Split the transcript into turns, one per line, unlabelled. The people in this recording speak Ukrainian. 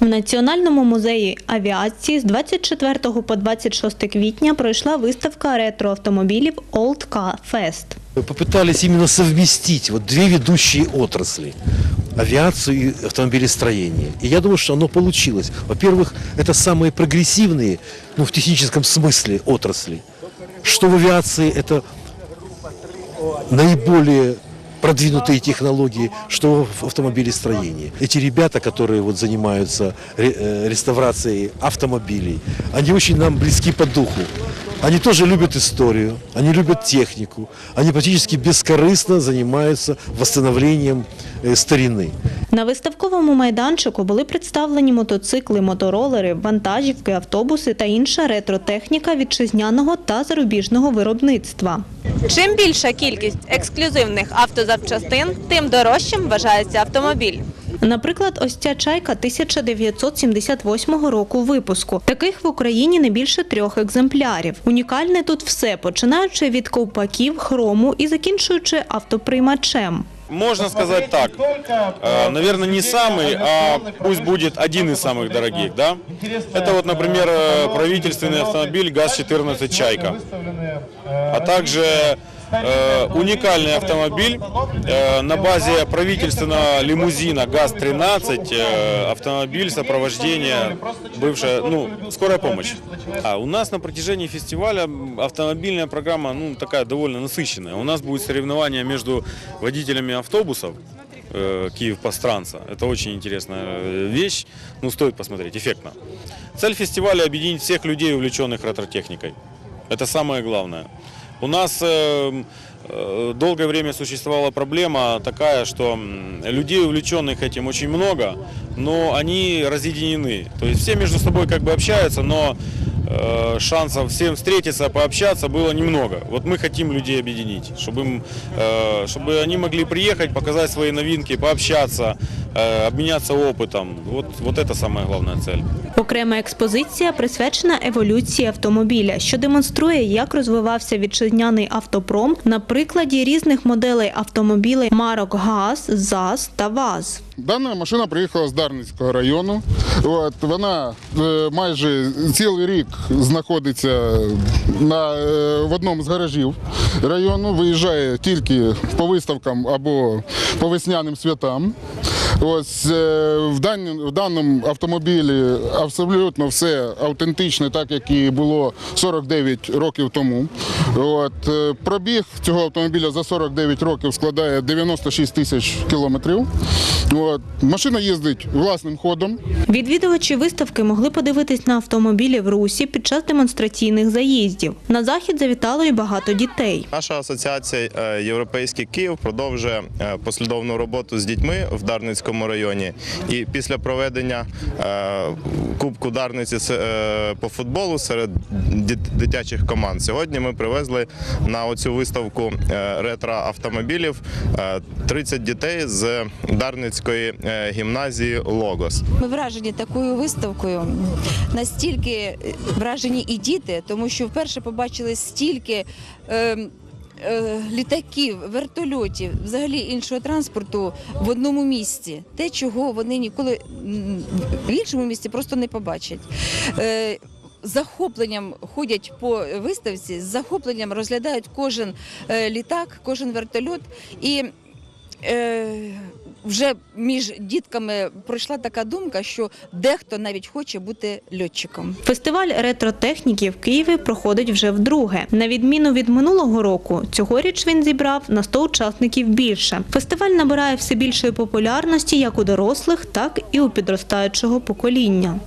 В Національному музеї авіації з 24 по 26 квітня пройшла виставка ретроавтомобілів Old Car Fest.
Попытались именно совместить вот две ведущие отрасли – авиацию и автомобилестроение. И я думаю, что оно получилось. Во-первых, это самые прогрессивные, ну, в техническом смысле, отрасли. Что в авиации это наиболее продвинутые технологии, что в автомобилестроении. Эти ребята, которые вот занимаются ре- э, реставрацией автомобилей, они очень нам близки по духу. Они тоже любят историю, они любят технику, они практически бескорыстно занимаются восстановлением э, старины.
На виставковому майданчику були представлені мотоцикли, моторолери, вантажівки, автобуси та інша ретротехніка вітчизняного та зарубіжного виробництва.
Чим більша кількість ексклюзивних автозапчастин, тим дорожчим вважається автомобіль.
Наприклад, ось ця чайка 1978 року випуску. Таких в Україні не більше трьох екземплярів. Унікальне тут все, починаючи від ковпаків, хрому і закінчуючи автоприймачем.
Можно сказать так, э, наверное, не самый, а пусть будет один из самых дорогих, да? Это вот, например, э, правительственный автомобиль ГАЗ-14 «Чайка», а также э, уникальный автомобиль э, на базе правительственного лимузина ГАЗ-13, э, автомобиль сопровождения, бывшая, ну, скорая помощь. А у нас на протяжении фестиваля автомобильная программа, ну, такая довольно насыщенная. У нас будет соревнование между водителями автобусов, Киев Постранца. Это очень интересная вещь. Ну, стоит посмотреть, эффектно. Цель фестиваля объединить всех людей, увлеченных ретротехникой. Это самое главное. У нас э, э, долгое время существовала проблема такая, что м, людей, увлеченных этим, очень много, но они разъединены. То есть все между собой как бы общаются, но э, шансов всем встретиться, пообщаться было немного. Вот мы хотим людей объединить, чтобы, им, э, чтобы они могли приехать, показать свои новинки, пообщаться, э, обменяться опытом. Вот, вот это самая главная цель.
Окрема експозиція присвячена еволюції автомобіля, що демонструє, як розвивався вітчизняний автопром на прикладі різних моделей автомобілей марок ГАЗ, ЗАЗ та ВАЗ.
Дана машина приїхала з Дарницького району. От, вона е, майже цілий рік знаходиться на, е, в одному з гаражів району, виїжджає тільки по виставкам або по весняним святам. Ось е, в, дані, в даному автомобілі абсолютно все автентичне, так як і було 49 років тому. От, е, пробіг цього автомобіля за 49 років складає 96 тисяч кілометрів. От, машина їздить власним ходом.
Відвідувачі виставки могли подивитись на автомобілі в Русі під час демонстраційних заїздів. На захід завітало і багато дітей.
Наша асоціація е, Європейський Київ продовжує е, послідовну роботу з дітьми в Дарницькому районі. І після проведення Кубку Дарниці по футболу серед дитячих команд сьогодні ми привезли на оцю виставку е, ретро-автомобілів е, 30 дітей з Дарницької е, гімназії Логос.
Ми вражені такою виставкою. Настільки вражені і діти, тому що вперше побачили стільки. Е, е, Літаків, вертольотів, взагалі іншого транспорту в одному місці. Те, чого вони ніколи в іншому місці просто не побачать. Захопленням ходять по виставці, з захопленням розглядають кожен е, літак, кожен вертольот. І е, вже між дітками пройшла така думка, що дехто навіть хоче бути льотчиком.
Фестиваль ретротехніки в Києві проходить вже вдруге. На відміну від минулого року, цьогоріч він зібрав на 100 учасників більше. Фестиваль набирає все більшої популярності як у дорослих, так і у підростаючого покоління.